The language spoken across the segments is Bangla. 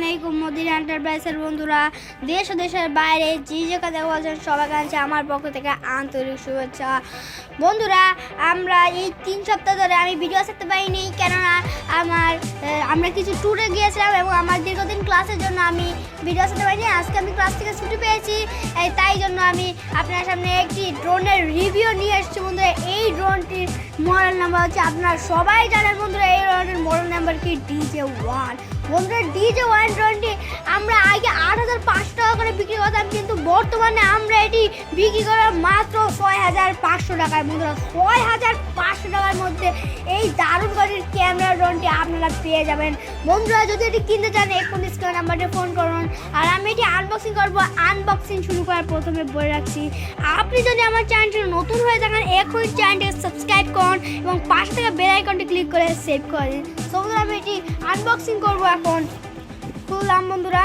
আলাইকুম মোদির এন্টারপ্রাইজের বন্ধুরা। দেশ ও দেশের বাইরে যে যেখানে বলছেন সবাই কাছে আমার পক্ষ থেকে আন্তরিক শুভেচ্ছা। বন্ধুরা, আমরা এই তিন সপ্তাহ ধরে আমি ভিডিও ছাড়তে পারিনি, কেননা আমার আমরা কিছু ট্যুরে গিয়েছিলাম এবং আমার দীর্ঘদিন ক্লাসের জন্য আমি ভিডিও ছাড়তে পারিনি। আজকে আমি ক্লাস থেকে ছুটি পেয়েছি তাই জন্য আমি আপনার সামনে একটি ড্রোনের রিভিউ নিয়ে এসেছি বন্ধুরা। এই ড্রোনটির মডেল নাম্বার হচ্ছে আপনারা সবাই জানেন বন্ধুরা, এই ড্রোনের মডেল নাম্বার কি? ডিজে ওয়ান বন্ধুরা ডিজে ওয়ান টোয়েন্টি আমরা আগে আট হাজার পাঁচশো টাকা করে বিক্রি করতাম, কিন্তু বর্তমানে আমরা এটি বিক্রি করার মাত্র ছয় হাজার পাঁচশো টাকায় বন্ধুরা ছয় হাজার পাঁচশো টাকার মধ্যে। এই দারুণ গাড়ির ক্যামেরা ড্রোনটি আপনারা পেয়ে যাবেন। বন্ধুরা, যদি এটি কিনতে চান এখন স্ক্রিন নাম্বারে ফোন করুন। আর আমি এটি আনবক্সিং করব আনবক্সিং শুরু করার প্রথমে বলে রাখছি, আপনি যদি আমার চ্যানেলটি নতুন হয়ে থাকেন এখন চ্যানেলটি সাবস্ক্রাইব করুন এবং পাশে থেকে বেল আইকনটি ক্লিক করে সেভ করে দিন। আমি এটি আনবক্সিং করব এখন। খুললাম, বন্ধুরা।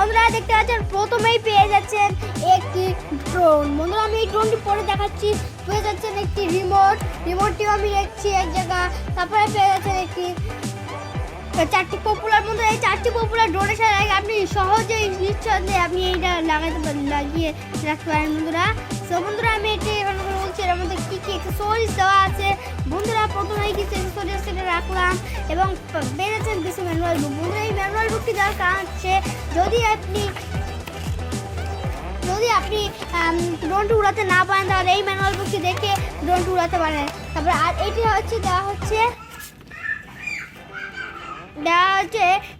বন্ধুরা দেখতে পাচ্ছেন, প্রথমেই পেয়ে যাচ্ছেন একটি ড্রোন বন্ধুরা, আমি এই ড্রোনটি পরে দেখাচ্ছি। পেয়ে যাচ্ছেন একটি রিমোট রিমোটটিও আমি দেখছি এক জায়গা তারপরে পেয়ে যাচ্ছেন একটি চারটি পপুলার বন্ধুরা, এই চারটি পপুলার ড্রোনের সাথে আপনি সহজেই নিশ্চয়ই আপনি এইটা লাগাতে লাগিয়ে রাখতে পারেন, বন্ধুরা। তো বন্ধুরা, আমি এটি এখন প্রথমেই কিছু এক্সেসরিজ সেটা রাখলাম এবং বেড়েছেন কিছু ম্যানুয়াল বুক বন্ধুরা, এই ম্যানুয়াল বুকটি দেওয়ার কারণ হচ্ছে যদি আপনি যদি আপনি ড্রোনটি উড়াতে না পারেন, তাহলে এই ম্যানুয়াল বুকটি দেখে ড্রোনটি উড়াতে পারেন। তারপরে আর এটি হচ্ছে, দেওয়া হচ্ছে দেওয়া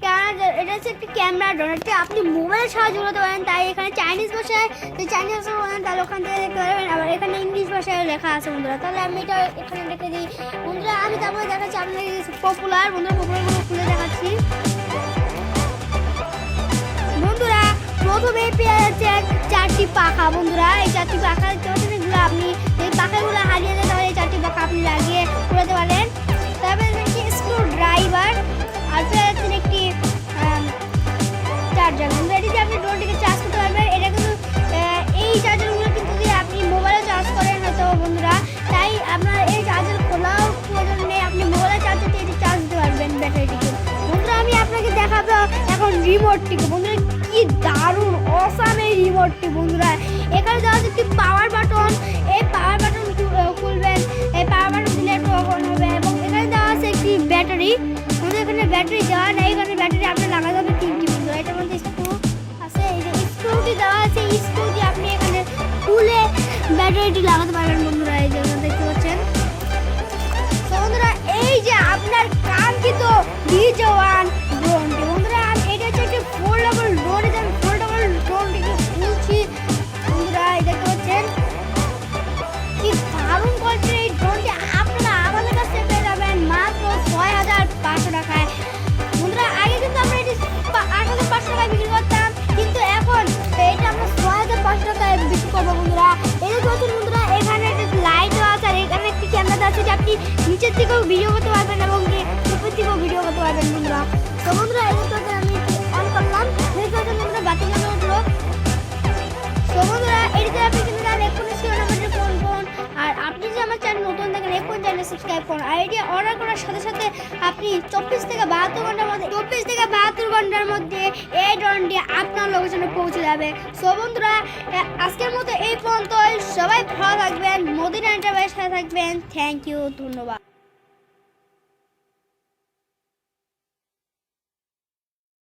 কেননা এটা হচ্ছে একটি ক্যামেরা ড্রোন। এটি আপনি মোবাইলের সাহায্যে উড়াতে পারেন তাই এখানে চাইনিজ ভাষায় চাইনিজ ভাষা বলেন, তাহলে ওখান থেকে দেখতে পারবেন। আবার এখানে ইংলিশ ভাষায় লেখা আছে, বন্ধুরা। তাহলে আমি এটা এখানে রেখে দিই। বন্ধুরা, আমি তারপরে দেখাচ্ছি আপনাদের পপুলার বন্ধুরা পপুলারগুলো খুলে দেখাচ্ছি। বন্ধুরা, প্রথমে পেয়ে যাচ্ছে চারটি পাখা, বন্ধুরা। এই চারটি পাখা দেখতে আপনি এই পাখাগুলো হারিয়ে দেন, তাহলে এই চারটি পাখা আপনি লাগিয়ে দেখাবো এখন রিমোটটিকে বন্ধুরা, কি দারুণ অসাম এই রিমোটটি বন্ধুরা। এখানে দেওয়া আছে একটি পাওয়ার বাটন এই পাওয়ার বাটন খুলবেন, এই পাওয়ার বাটন দিলে একটু অন হবে এবং এখানে দেওয়া আছে একটি ব্যাটারি আমাদের এখানে ব্যাটারি দেওয়া নেই, এখানে ব্যাটারি আপনার লাগাতে হবে তিনটি, বন্ধুরা। এটার মধ্যে স্ক্রু আছে, এই যে স্ক্রুটি দেওয়া আছে, এই স্ক্রু দিয়ে আপনি এখানে খুলে ব্যাটারিটি লাগাতে পারবেন, বন্ধুরা, এই যে দেখতে পাচ্ছেন। বন্ধুরা, এই যে আপনার কাঙ্ক্ষিত ডিজে আমি করলাম। আপনি ফোন আর আপনি যে আমার নতুন আর এটি অর্ডার করার সাথে সাথে আপনি চব্বিশ থেকে ঘণ্টার মধ্যে, চব্বিশ থেকে বাহাত্তর ঘণ্টার মধ্যে এই আপনার পৌঁছে যাবে। আজকের মতো এই সবাই ভালো থাকবেন এন্টারপ্রাইজ থাকবেন। থ্যাংক ইউ ধন্যবাদ।